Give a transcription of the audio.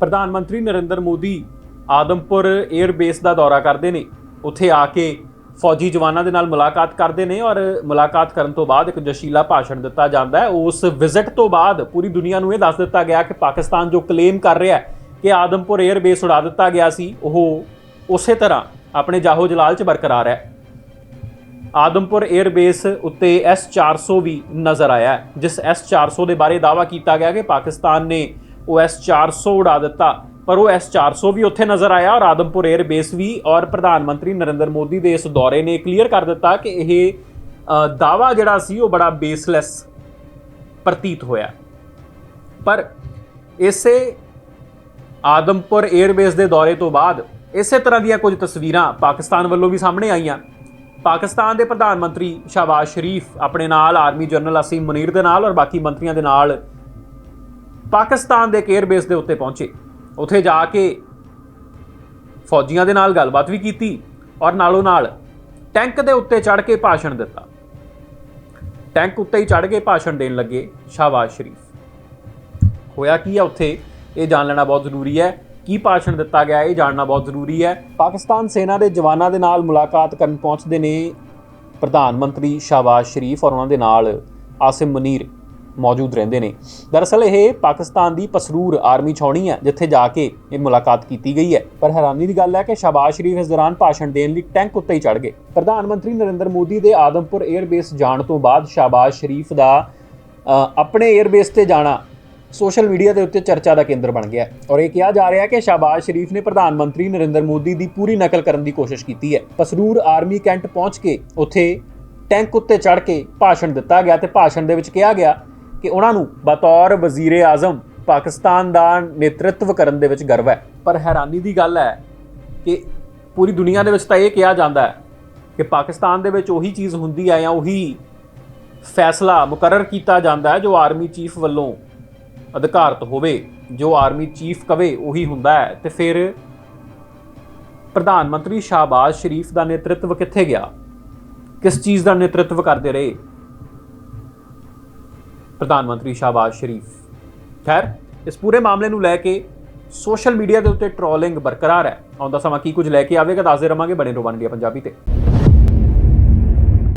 ਪ੍ਰਧਾਨ ਮੰਤਰੀ Narendra Modi Adampur air base ਦਾ ਦੌਰਾ ਕਰਦੇ ਨੇ। ਉੱਥੇ ਆ ਕੇ ਫੌਜੀ ਜਵਾਨਾਂ ਦੇ ਨਾਲ ਮੁਲਾਕਾਤ ਕਰਦੇ ਨੇ ਔਰ ਮੁਲਾਕਾਤ ਕਰਨ ਤੋਂ ਬਾਅਦ ਇੱਕ ਜਸ਼ੀਲਾ ਭਾਸ਼ਣ ਦਿੱਤਾ ਜਾਂਦਾ ਹੈ। ਉਸ ਵਿਜ਼ਿਟ ਤੋਂ ਬਾਅਦ ਪੂਰੀ ਦੁਨੀਆ ਨੂੰ ਇਹ ਦੱਸ ਦਿੱਤਾ ਗਿਆ ਕਿ ਪਾਕਿਸਤਾਨ ਜੋ ਕਲੇਮ ਕਰ ਰਿਹਾ ਹੈ ਕਿ ਆਦਮਪੁਰ 에ਅਰ ਬੇਸ ਉਡਾ ਦਿੱਤਾ ਗਿਆ ਸੀ, ਉਹ ਉਸੇ ਤਰ੍ਹਾਂ ਆਪਣੇ ਜਾਹੋ ਜਲਾਲ 'ਚ ਬਰਕਰਾਰ ਹੈ। ਆਦਮਪੁਰ 에ਅਰ ਬੇਸ ਉੱਤੇ S400 ਵੀ ਨਜ਼ਰ ਆਇਆ ਜਿਸ S400 ਦੇ ਬਾਰੇ ਦਾਵਾ ਕੀਤਾ ਗਿਆ ਕਿ ਪਾਕਿਸਤਾਨ ਨੇ ਉਹ S400 ਉਡਾ ਦਿੱਤਾ। ਪਰ ਉਹ S400 ਵੀ ਉੱਥੇ ਨਜ਼ਰ ਆਇਆ ਔਰ ਆਦਮਪੁਰ 에ਅਰ ਬੇਸ ਵੀ ਔਰ ਪ੍ਰਧਾਨ ਮੰਤਰੀ ਨਰਿੰਦਰ ਮੋਦੀ ਦੇ ਇਸ ਦੌਰੇ ਨੇ ਕਲੀਅਰ ਕਰ ਦਿੱਤਾ ਕਿ ਇਹ ਅ, ਦਾਅਵਾ ਜਿਹੜਾ ਸੀ ਉਹ ਬੜਾ ਬੇਸਲੈਸ ਪ੍ਰਤੀਤ ਹੋਇਆ। ਪਰ ਇਸੇ ਆਦਮਪੁਰ 에ਅਰਬੇਸ ਦੇ ਦੌਰੇ ਤੋਂ ਬਾਅਦ ਇਸੇ ਤਰ੍ਹਾਂ ਦੀਆਂ ਕੁਝ ਤਸਵੀਰਾਂ ਪਾਕਿਸਤਾਨ ਵੱਲੋਂ ਵੀ ਸਾਹਮਣੇ ਆਈਆਂ। ਪਾਕਿਸਤਾਨ ਦੇ ਪ੍ਰਧਾਨ ਮੰਤਰੀ ਸ਼ਾਬਾਜ਼ ਸ਼ਰੀਫ ਆਪਣੇ ਨਾਲ ਆਰਮੀ ਜਨਰਲ ਅਸੀਮ ਮੁਨੀਰ ਦੇ ਨਾਲ ਔਰ ਬਾਕੀ ਮੰਤਰੀਆਂ ਦੇ ਨਾਲ ਪਾਕਿਸਤਾਨ ਦੇ 에ਅਰਬੇਸ ਦੇ ਉੱਤੇ ਪਹੁੰਚੇ। ਉੱਥੇ ਜਾ ਕੇ ਫੌਜੀਆਂ ਦੇ ਨਾਲ ਗੱਲਬਾਤ ਵੀ ਕੀਤੀ ਔਰ ਨਾਲੋਂ ਨਾਲ ਟੈਂਕ ਦੇ ਉੱਤੇ ਚੜ੍ਹ ਕੇ ਭਾਸ਼ਣ ਦਿੱਤਾ। ਟੈਂਕ ਉੱਤੇ ਹੀ ਚੜ੍ਹ ਕੇ ਭਾਸ਼ਣ ਦੇਣ ਲੱਗੇ ਸ਼ਾਬਾਜ਼ ਸ਼ਰੀਫ। ਹੋਇਆ ਕੀ ਹੈ ਉੱਥੇ? ਇਹ ਜਾਣ ਲੈਣਾ ਬਹੁਤ ਜ਼ਰੂਰੀ ਹੈ। ਕੀ ਭਾਸ਼ਣ ਦਿੱਤਾ ਗਿਆ? ਇਹ ਜਾਣਨਾ ਬਹੁਤ ਜ਼ਰੂਰੀ ਹੈ। ਪਾਕਿਸਤਾਨ ਸੈਨਾ ਦੇ ਜਵਾਨਾਂ ਦੇ ਨਾਲ ਮੁਲਾਕਾਤ ਕਰਨ ਪਹੁੰਚਦੇ ਨੇ ਪ੍ਰਧਾਨ ਮੰਤਰੀ ਸ਼ਾਬਾਜ਼ ਸ਼ਰੀਫ ਔਰ ਉਹਨਾਂ ਦੇ ਨਾਲ ਆਸਿਮ ਮਨੀਰ। ਮੌਜੂਦ ਰਹਿੰਦੇ ਨੇ। ਦਰਅਸਲ ਇਹ ਪਾਕਿਸਤਾਨ ਦੀ ਪਸਰੂਰ ਆਰਮੀ ਛਾਉਣੀ ਹੈ, ਜਿੱਥੇ ਜਾ ਕੇ ਇਹ ਮੁਲਾਕਾਤ ਕੀਤੀ ਗਈ ਹੈ। ਪਰ ਹੈਰਾਨੀ ਦੀ ਗੱਲ ਹੈ ਕਿ ਸ਼ਾਬਾਜ਼ ਸ਼ਰੀਫ ਇਸ ਦੌਰਾਨ ਭਾਸ਼ਣ ਦੇਣ ਲਈ ਟੈਂਕ ਉੱਤੇ ਹੀ ਚੜ੍ਹ ਗਏ। ਪ੍ਰਧਾਨ ਮੰਤਰੀ ਨਰਿੰਦਰ ਮੋਦੀ ਦੇ ਆਦਮਪੁਰ 에ਅਰਬੇਸ ਜਾਣ ਤੋਂ ਬਾਅਦ ਸ਼ਾਬਾਜ਼ ਸ਼ਰੀਫ ਦਾ ਆਪਣੇ 에ਅਰਬੇਸ ਤੇ ਜਾਣਾ ਸੋਸ਼ਲ ਮੀਡੀਆ ਦੇ ਉੱਤੇ ਚਰਚਾ ਦਾ ਕੇਂਦਰ ਬਣ ਗਿਆ ਔਰ ਇਹ ਕਿਹਾ ਜਾ ਰਿਹਾ ਹੈ ਕਿ ਸ਼ਾਬਾਜ਼ ਸ਼ਰੀਫ ਨੇ ਪ੍ਰਧਾਨ ਮੰਤਰੀ ਨਰਿੰਦਰ ਮੋਦੀ ਦੀ ਪੂਰੀ ਨਕਲ ਕਰਨ ਦੀ ਕੋਸ਼ਿਸ਼ ਕੀਤੀ ਹੈ। ਪਸਰੂਰ ਆਰਮੀ ਕੈਂਟ ਪਹੁੰਚ ਕੇ ਉੱਥੇ ਟੈਂਕ ਉੱਤੇ ਚੜ੍ਹ ਕੇ ਭਾਸ਼ਣ ਦਿੱਤਾ ਗਿਆ ਤੇ ਭਾਸ਼ਣ ਦੇ ਵਿੱਚ ਕਿਹਾ ਗਿਆ ਕਿ ਉਹਨਾਂ ਨੂੰ ਬਤੌਰ ਵਜ਼ੀਰ ਆਜ਼ਮ ਪਾਕਿਸਤਾਨ ਦਾ ਨੇਤਰਤਵ ਕਰਨ ਦੇ ਵਿੱਚ ਗਰਵ ਹੈ। ਪਰ ਹੈਰਾਨੀ ਦੀ ਗੱਲ ਹੈ ਕਿ ਪੂਰੀ ਦੁਨੀਆ ਦੇ ਵਿੱਚ ਤਾਂ ਇਹ ਕਿਹਾ ਜਾਂਦਾ ਹੈ ਕਿ ਪਾਕਿਸਤਾਨ ਦੇ ਵਿੱਚ ਉਹੀ ਚੀਜ਼ ਹੁੰਦੀ ਹੈ ਜਾਂ ਉਹੀ ਫੈਸਲਾ ਮੁਕਰਰ ਕੀਤਾ ਜਾਂਦਾ ਹੈ ਜੋ ਆਰਮੀ ਚੀਫ ਵੱਲੋਂ ਅਧਿਕਾਰਤ ਹੋਵੇ, ਜੋ ਆਰਮੀ ਚੀਫ ਕਵੇ ਉਹੀ ਹੁੰਦਾ ਹੈ। ਤੇ ਫਿਰ ਪ੍ਰਧਾਨ ਮੰਤਰੀ ਸ਼ਾਹਬਾਜ਼ ਸ਼ਰੀਫ ਦਾ ਨੇਤਰਤਵ ਕਿੱਥੇ ਗਿਆ? ਕਿਸ ਚੀਜ਼ ਦਾ ਨੇਤਰਤਵ ਕਰਦੇ ਰਹੇ? ਪ੍ਰਧਾਨ ਮੰਤਰੀ ਸ਼ਾਹਬਾਜ਼ ਸ਼ਰੀਫ। ਖੈਰ, ਇਸ ਪੂਰੇ ਮਾਮਲੇ ਨੂੰ ਲੈ ਕੇ ਸੋਸ਼ਲ ਮੀਡੀਆ ਦੇ ਉੱਤੇ ਟ੍ਰੋਲਿੰਗ ਬਰਕਰਾਰ ਹੈ। ਆਉਂਦਾ ਸਮਾਂ ਕੀ ਕੁਝ ਲੈ ਕੇ ਆਵੇਗਾ, ਦੱਸਦੇ ਰਵਾਂਗੇ ਬਣੇ ਰਹੋ ਵਨ ਇੰਡੀਆ ਪੰਜਾਬੀ ਤੇ।